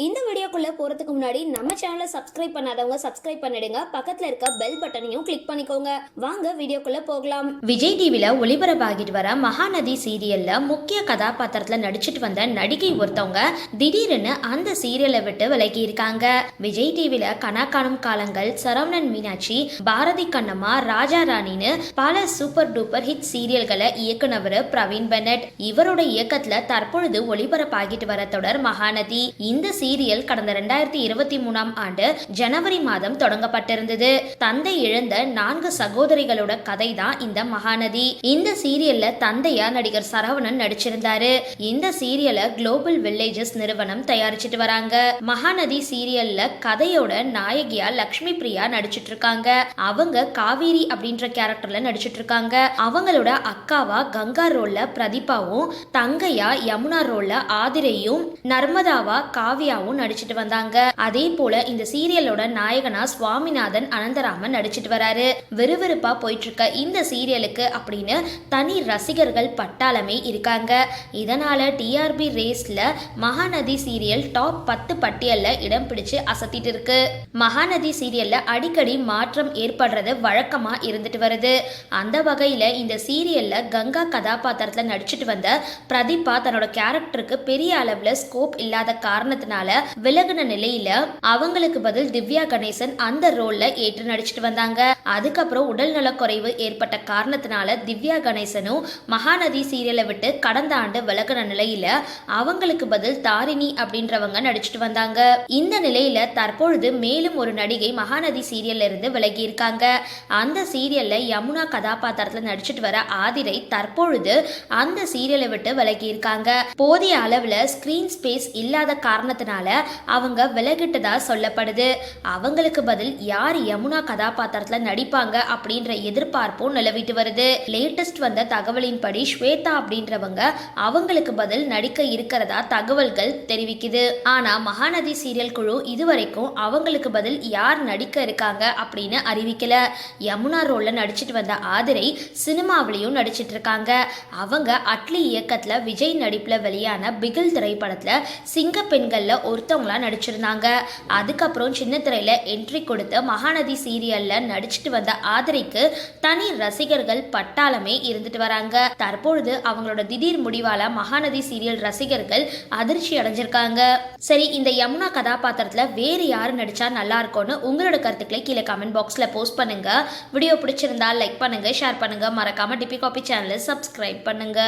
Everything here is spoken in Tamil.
இந்த வீடியோக்குள்ள போறதுக்கு முன்னாடி நம்ம சேனலை சப்ஸ்கிரைப் பண்ணாதவங்க சப்ஸ்கிரைப் பண்ணிடுங்க. பக்கத்துல இருக்க பெல் பட்டனையும் கிளிக் பண்ணிக்கோங்க. வாங்க வீடியோக்குள்ள போகலாம். விஜய் டிவில ஒளிபரப்பாகிட்டு வர மகாநதி சீரியல்ல முக்கிய கதாபாத்திரத்துல நடிச்சிட்டு வந்த நடிகை ஒருத்தவங்க திடீர்னு அந்த சீரியலை விட்டு விலகி இருக்காங்க விஜய் டிவில கனாக்காணும் காலங்கள் சரவணன் மீனாட்சி பாரதி கண்ணம்மா ராஜா ராணின்னு பல சூப்பர் டூப்பர் ஹிட் சீரியல்களை இயக்குனவர் பிரவீன் பெனட். இவரோட இயக்கத்துல தற்பொழுது ஒளிபரப்பாகிட்டு வர தொடர் மகாநதி. இந்த சீரியல் கடந்த ரெண்டாயிரத்தி இருபத்தி மூணாம் ஆண்டு ஜனவரி மாதம் தொடங்கப்பட்டிருந்தது. தந்தை இழந்த நான்கு சகோதரிகளோட கதை தான் இந்த மகாநதி. இந்த சீரியல்ல தந்தையா நடிகர் சரவணன் நடிச்சிருந்தாரு. இந்த சீரியல குளோபல் வில்லேஜஸ் நிறுவனம் தயாரிச்சிட்டு வராங்க. மகாநதி சீரியல்ல கதையோட நாயகியா லக்ஷ்மி பிரியா நடிச்சிட்டு இருக்காங்க அவங்க காவேரி அப்படின்ற கேரக்டர்ல நடிச்சிட்டு இருக்காங்க அவங்களோட அக்காவா கங்கா ரோல்ல பிரதீபாவும் தங்கையா யமுனா ரோல்ல ஆதிரையும் நர்மதாவா காவியா ஆர்யாவும் நடிச்சிட்டு வந்தாங்க. அதே போல இந்த சீரியலோட நாயகனா சுவாமிநாதன் அனந்தராமன் நடிச்சிட்டு வராரு. விறுவிறுப்பா போயிட்டு இருக்க இந்த சீரியலுக்கு அப்படின்னு தனி ரசிகர்கள் பட்டாளமே இருக்காங்க. இதனால டிஆர்பி ரேஸ்ல மகாநதி சீரியல் டாப் பத்து பட்டியல்ல இடம் பிடிச்சு அசத்திட்டு இருக்கு. மகாநதி சீரியல்ல அடிக்கடி மாற்றம் ஏற்படுறது வழக்கமா இருந்துட்டு வருது. அந்த வகையில இந்த சீரியல்ல கங்கா கதாபாத்திரத்துல நடிச்சிட்டு வந்த பிரதீபா தன்னோட கேரக்டருக்கு பெரிய அளவுல ஸ்கோப் இல்லாத காரணத்தினால விலகுன நிலையில அவங்களுக்கு பதில் திவ்யா கணேசன் அந்த ரோல்ல ஏற்று நடிச்சிட்டு வந்தாங்க. அதுக்கப்புறம் உடல் நலக்குறைவு ஏற்பட்ட காரணத்தினால திவ்யா கணேசனும் மகாநதி சீரியலை விட்டு கடந்த ஆண்டு விலகுன நிலையில அவங்களுக்கு பதில் தாரிணி அப்படின்றவங்க நடிச்சிட்டு வந்தாங்க. இந்த நிலையில தற்பொழுது மேலும் ஒரு நடிகை மகாநதி சீரியல்ல இருந்து விலகி இருக்காங்க. அந்த சீரியல்ல யமுனா கதாபாத்திரத்துல நடிச்சிட்டு வர ஆதிரை தற்பொழுது அந்த சீரியலை விட்டு விலகி இருக்காங்க. போதிய அளவுல ஸ்கிரீன் ஸ்பேஸ் இல்லாத காரணத்தினால அவங்க விலகிட்டதா சொல்லப்படுது. அவங்களுக்கு பதில் யார் யமுனா கதாபாத்திரத்துல நடிப்பாங்க? அப்படின்ற எதிர்பார்ப்பும் நிலவிட்டு வருது. லேட்டஸ்ட் வந்த தகவலின்படி ஸ்வேதா அப்படின்றவங்க அவங்களுக்கு பதில் நடிக்க இருக்கிறதா தகவல்கள் தெரிவிக்குது. ஆனா மகாநதி சீரியல் குழு இதுவரைக்கும் அவங்களுக்கு பதில் யார் நடிக்க இருக்காங்க அப்படின்னு அறிவிக்கல. யமுனா ரோல்ல நடிச்சிட்டு வந்த ஆதிரை சினிமாவிலையும் நடிச்சிட்டு இருக்காங்க. அவங்க அட்லி இயக்கத்துல விஜய் நடிப்புல வெளியான பிகில் திரைப்படத்துல சிங்க பெண்கள்ல ஒருத்தவங்களா நடிச்சிருந்தாங்க. அதுக்கப்புறம் சின்ன திரையில என்ட்ரி கொடுத்து மகாநதி சீரியல்ல நடிச்சிட்டு வந்த ஆதரிக்கு தனி ரசிகர்கள் பட்டாளமே இருந்துட்டு வராங்க. தற்பொழுது அவங்களோட திடீர் முடிவால மகாநதி சீரியல் ரசிகர்கள் அதிர்ச்சி அடைஞ்சிருக்காங்க. சரி இந்த யமுனா கதாபாத்திரத்துல வேறு யாரு நடிச்சா நல்லா இருக்கும்னு உங்களோட கருத்துக்களை கீழே கமெண்ட் பாக்ஸ்ல போஸ்ட் பண்ணுங்க. வீடியோ பிடிச்சிருந்தா லைக் பண்ணுங்க ஷேர் பண்ணுங்க. மறக்காம டிபி காபி சேனலை சப்ஸ்கிரைப் பண்ணுங்க.